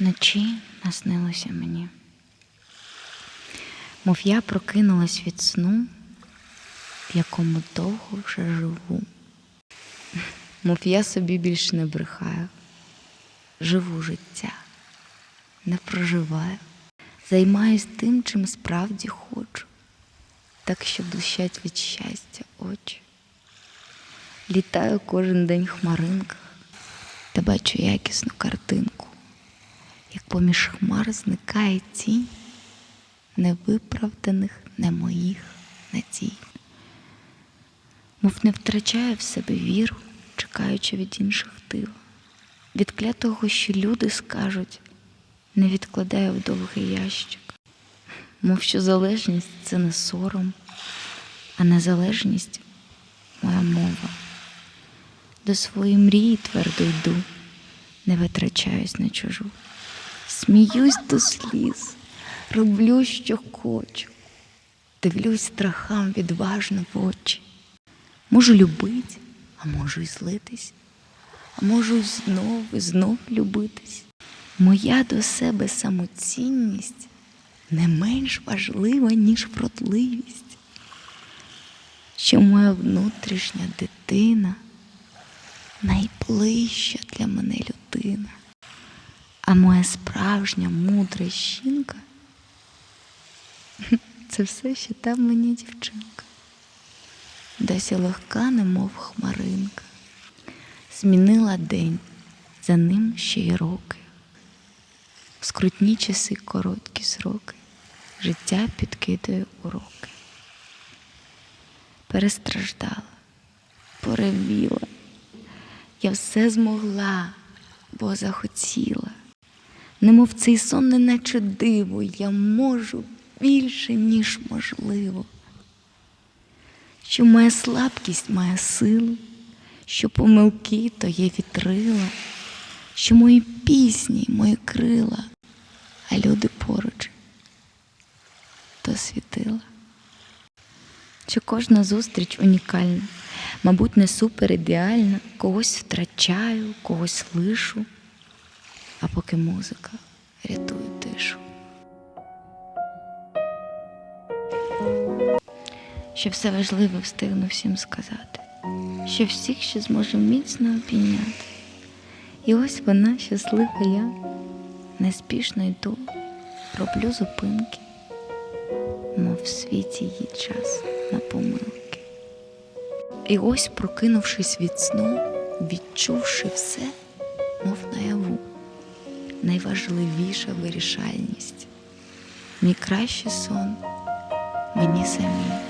Вночі наснилося мені. Мов я прокинулась від сну, в якому довго вже живу. Мов я собі більше не брехаю, живу життя, не проживаю, займаюсь тим, чим справді хочу, так що блищать від щастя очі. Літаю кожен день в хмаринках та бачу якісну картинку, поміж хмар зникає тінь невиправданих, не моїх надій. Мов не втрачаю в себе віру, чекаючи від інших дива, від клятого, що люди скажуть, не відкладаю в довгий ящик, мов що залежність це не сором, а незалежність моя мова. До своєї мрії твердо йду, не витрачаюсь на чужу. Сміюсь до сліз, роблю, що хочу, дивлюсь страхам відважно в очі. Можу любить, а можу й злитись, а можу й знов і знов любитись. Моя до себе самоцінність не менш важлива, ніж вродливість, що моя внутрішня дитина найближча для мене людина, а моя справжня мудра жінка це все, що там мені дівчинка. Досі легка, немов хмаринка, змінила день, за ним ще й роки. В скрутні часи короткі сроки, життя підкидає уроки. Перестраждала, поревіла, я все змогла, бо захотіла. Немов цей сон, неначе диво, я можу більше, ніж можливо. Що моя слабкість має силу, що помилки то є вітрила, що мої пісні, мої крила, а люди поруч то світила. Що кожна зустріч унікальна, мабуть, не супер ідеальна, когось втрачаю, когось лишу, а поки музика рятує тишу. Що все важливе встигну всім сказати, що всіх ще зможу міцно обійняти. І ось вона, щаслива я, неспішно йду, роблю зупинки, мов в світі її час на помилки. І ось, прокинувшись від сну, відчувши все, мов наяву, найважливіша вирішальність. Мій кращий сон мені самій